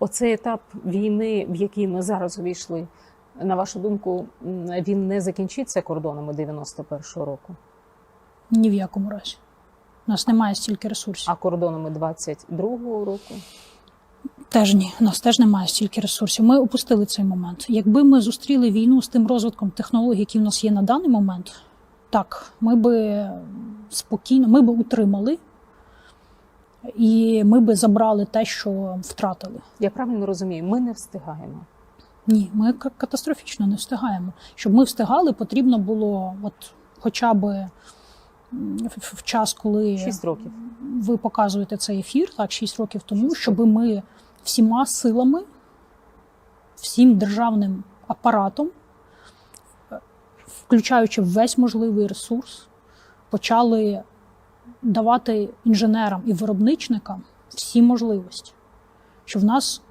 Оцей етап війни, в який ми зараз увійшли, на вашу думку, він не закінчиться кордонами 91-го року, Ні в якому разі. У нас немає стільки ресурсів. а кордонами 22-го року? Теж ні, у нас теж немає стільки ресурсів. Ми опустили цей момент. Якби ми зустріли війну з тим розвитком технологій, які в нас є на даний момент, так, ми би спокійно, ми би утримали і ми би забрали те, що втратили. Я правильно розумію, ми не встигаємо. Ні, ми катастрофічно не встигаємо. Щоб ми встигали, потрібно було, от хоча б в- час, коли 6 років. ви показуєте цей ефір, так, 6 років тому, щоб ми всіма силами, всім державним апаратом, е, включаючи весь можливий ресурс, почали давати інженерам і виробничникам всі можливості, щоб в нас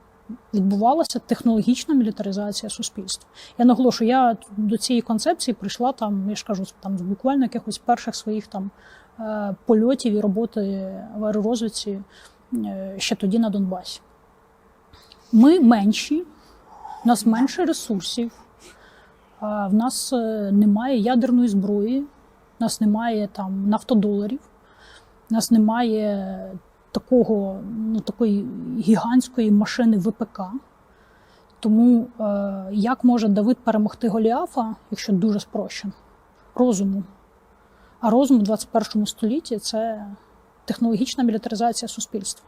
відбувалася технологічна мілітаризація суспільства. Я наголошую, я до цієї концепції прийшла там, я ж кажу, там з буквально якихось перших своїх там е, польотів і роботи в аеророзвідці е, ще тоді на Донбасі. Ми менші, у нас менше ресурсів, в нас е, немає ядерної зброї, у нас немає там нафтодоларів, у нас немає такого, ну, такої гігантської машини ВПК. Тому е, як може Давид перемогти Голіафа, якщо дуже спрощено? Розуму. А розум у 21 столітті це технологічна мілітаризація суспільства.